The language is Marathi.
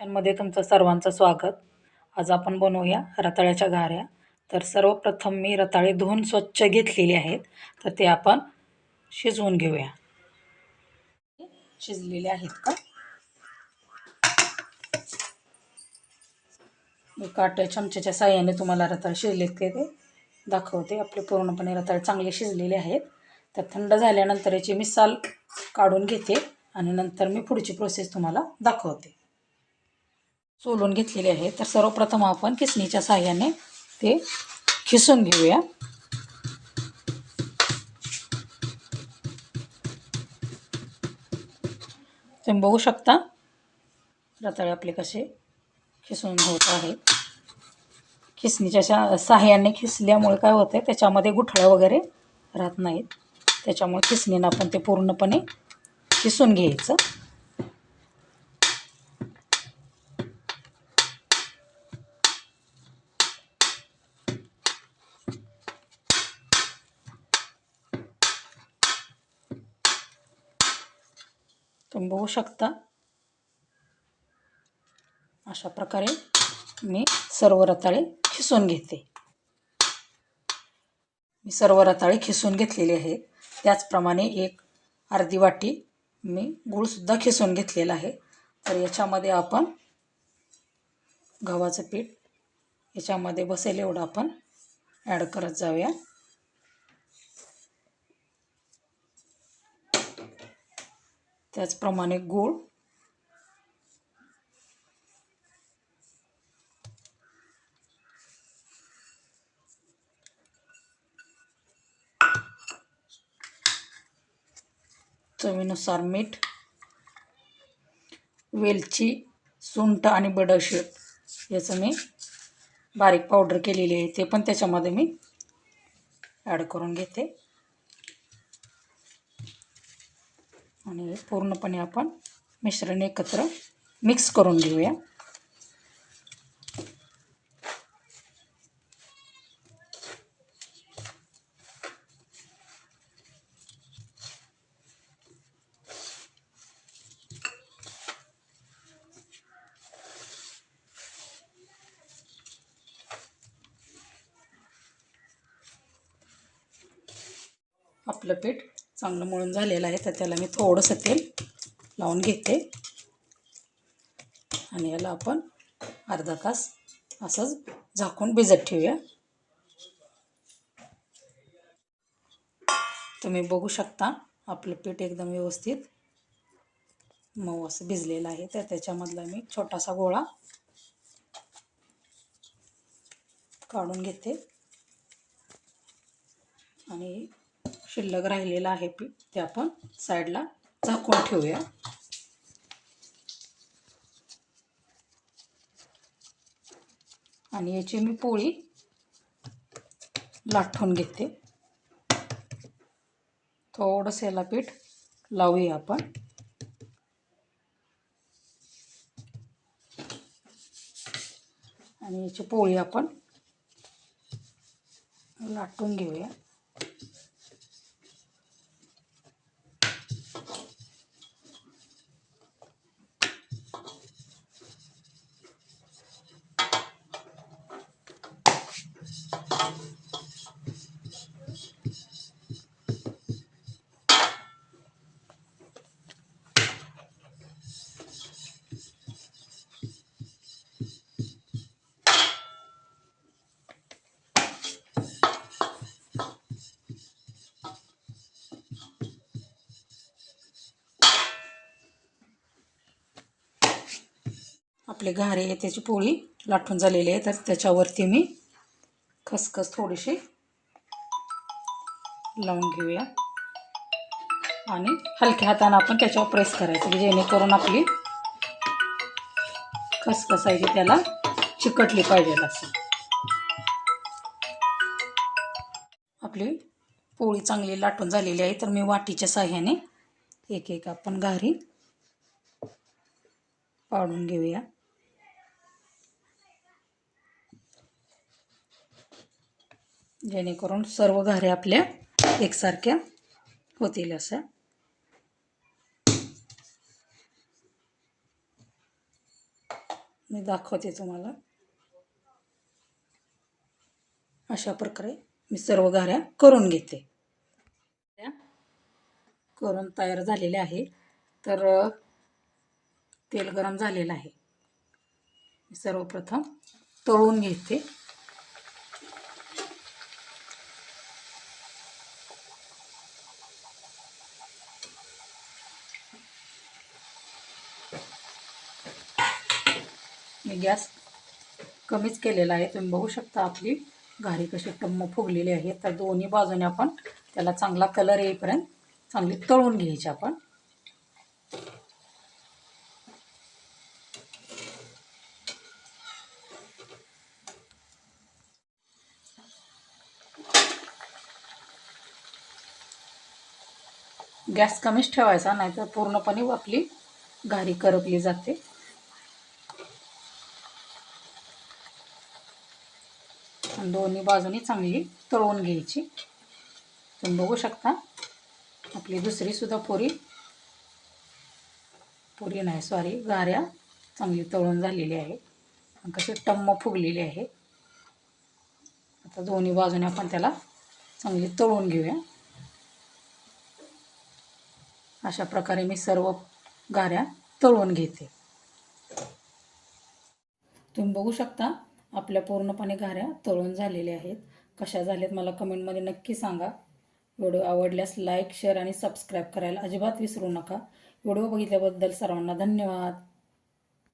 किचनमध्ये तुमचं सर्वांचं स्वागत. आज आपण बनवूया रताळ्याच्या गाऱ्या. तर सर्वप्रथम मी रताळे धुवून स्वच्छ घेतलेले आहेत. तर ते आपण शिजवून घेऊया. शिजलेले आहेत का? मी काट्या चमच्याच्या साह्याने तुम्हाला रताळे शिजलेत ते ते दाखवते. आपले पूर्णपणे रताळे चांगले शिजलेले आहेत. तर थंड झाल्यानंतर याची मी साल काढून घेते आणि नंतर मी पुढची प्रोसेस तुम्हाला दाखवते. सोलून घेतलेले आहे तर सर्वप्रथम आपण किसणीच्या साह्याने ते खिसून घेऊया. तुम्ही बघू शकता रताळे आपले कसे खिसून होत आहेत. खिसणीच्या शा साह्याने खिसल्यामुळे काय होतं आहे त्याच्यामध्ये गुठळ्या वगैरे राहत नाहीत. त्याच्यामुळे खिसणीनं आपण ते पूर्णपणे खिसून घ्यायचं. तुम्ही बघू शकता. अशा प्रकारे मी सर्व रताळे खिसून घेते. मी सर्व रताळे खिसून घेतलेले आहे. त्याचप्रमाणे एक अर्धी वाटी मी गूळसुद्धा खिसून घेतलेला आहे. तर याच्यामध्ये आपण गव्हाचं पीठ याच्यामध्ये बसेल एवढं आपण ॲड करत जाऊया. त्याचप्रमाणे गूळ चवीनुसार मीठ वेलची सुंठ आणि बडशेप याचं मी बारीक पावडर केलेली आहे. ते पण त्याच्यामध्ये मी ॲड करून घेते. आणि पूर्णपणे आपण मिश्रण एकत्र मिक्स करून घेऊया. आपलं पीठ चांगलं मळून झालेलं आहे तर त्याला मी थोडंसं तेल लावून घेते. आणि याला आपण अर्धा तास असंच झाकून भिजत ठेवूया. तुम्ही बघू शकता आपलं पीठ एकदम व्यवस्थित मऊ असं भिजलेलं आहे. तर त्याच्यामधला मी छोटासा गोळा काढून घेते. आणि शिल्लक राहिलेलं आहे पीठ. ते आपण साईडला झाकून ठेवूया. आणि याची मी पोळी लाठून घेते. थोडंसं याला पीठ लावूया आपण. आणि याची पोळी आपण लाटून घेऊया. आपले घारे त्याची पोळी लाटून झालेली आहे तर त्याच्यावरती मी खसखस थोडीशी लावून घेऊया. आणि हलक्या हाताने आपण त्याच्यावर प्रेस करायचं की जेणेकरून आपली खसखस आहे त्याला चिकटली पाहिजे असं. आपली पोळी चांगली लाटून झालेली आहे तर मी वाटीच्या साह्याने एक एक आपण घारी पाडून घेऊया. जेणेकरून सर्व घाऱ्या आपल्या एकसारख्या होतील अशा मी दाखवते तुम्हाला. अशा प्रकारे मी सर्व घाऱ्या करून घेते. करून तयार झालेल्या आहे. तर तेल गरम झालेलं आहे. मी सर्वप्रथम तळून घेते. मी गॅस कमीच केलेला आहे. तुम्ही बघू शकता आपली घारी कशी टम्म फुगलेली आहे. तर दोन्ही बाजूने आपण त्याला चांगला कलर येईपर्यंत चांगली तळून घ्यायची आपण. गॅस कमीच ठेवायचा नाहीतर पूर्णपणे आपली घारी करपली जाते. आणि दोन्ही बाजूनी चांगली तळून घ्यायची. तुम्ही बघू शकता आपली दुसरी सुद्धा पुरी. पुरी नाही सॉरी गाऱ्या चांगली तळून झालेली आहे. कशी टम्म फुगलेली आहे. आता दोन्ही बाजूने आपण त्याला चांगली तळून घेऊया. अशा प्रकारे मी सर्व गाऱ्या तळून घेते. तुम्ही बघू शकता आपल्या पूर्णपणे घाऱ्या तळून झालेल्या आहेत. कशा झाल्यात मला कमेंटमध्ये नक्की सांगा. व्हिडिओ आवडल्यास लाईक शेअर आणि सबस्क्राईब करायला अजिबात विसरू नका. व्हिडिओ बघितल्याबद्दल सर्वांना धन्यवाद.